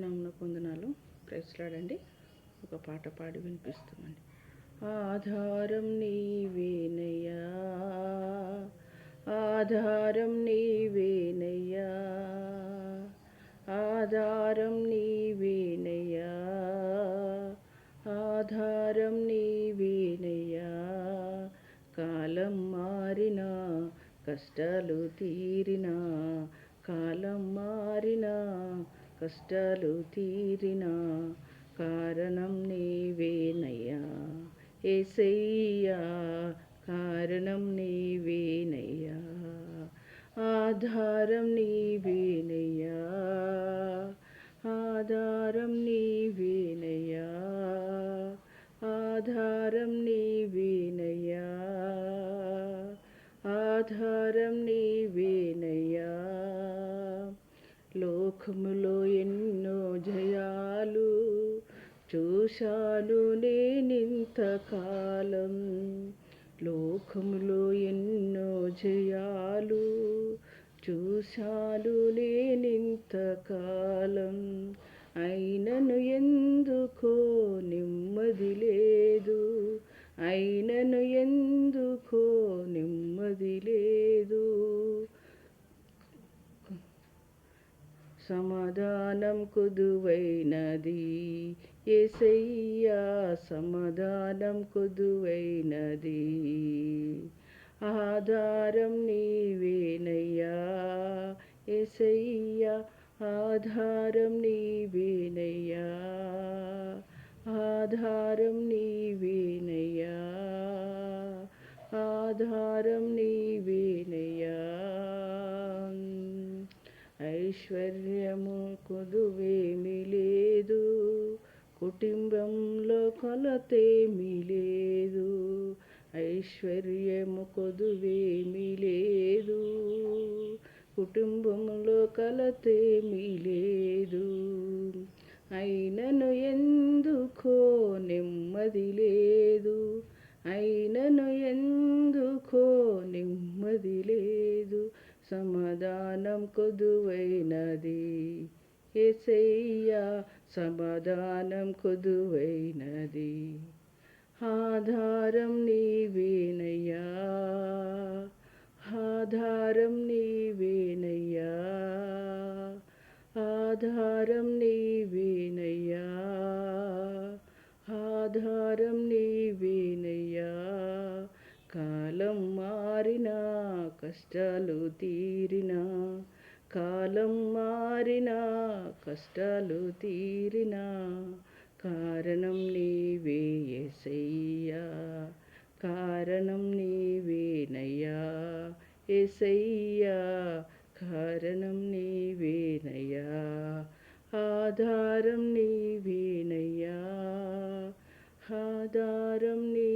నమ్మున పొందనాలు. ప్రెస్లాడండి ఒక పాట పాడి వినిపిస్తామండి. ఆధారం నీవేనయ్యా ఆధారం నీవేనయ్యా ఆధారం నీవేనయ్యా ఆధారం నీవేనయ్యా కాలం మారినా కష్టాలు తీరినా కాలం మారినా కష్టాలు తీరినా కారణం నీవేనయ్యా ఏసయ్యా కారణం నీవేనయ్యా ఆధారం నీవేనయ్యా ఆధారం నీవేనయ్యా ఆధారం నీవేనయ్యా ఆధారం నీవేనయ్యా ముఖములో ఎన్నో జయాలు చూశాను నేనింతకాలం లోకములో ఎన్నో జయాలు చూశాను నేనింతకాలం అయినను ఎందుకో నెమ్మదిలే సమాధానం కుదువైనది. ఏసయ్యా సమాధానం కుదువైనది. ఆధారం నీవేనయ్యా. ఏసయ్యా ఆధారం నీవేనయ్యా. ఆధారం నీవేనయ్యా. ఆధారం నీవేనయ్యా. ఐశ్వర్యము కొదువేమి లేదు. కుటుంబంలో కొలతేమి లేదు. ఐశ్వర్యము కొదువేమి లేదు. కుటుంబంలో కలతేమి లేదు. అయినను ఎందుకో నెమ్మది లేదు. అయినను ఎందుకో నెమ్మది లేదు. సమ సమాధానం కొదువైనది. ఏసయ్యా సమాధానం కొదువైనది. ఆధారం నీవేనయ్యా. ఆధారం నీవేనయ్యా. ఆధారం నీవేనయ్యా. ఆధారం నీవేనయ్యా. కాలం కష్టాలు తీరినా కాలం మారినా కష్టాలు తీరినా కారణం నీవే ఎసయ్యా కారణం నీవేనయ్యా ఎసయ్యా కారణం నీవేనయ్యా ఆధారం నీవేనయ్యా ఆధారం నీ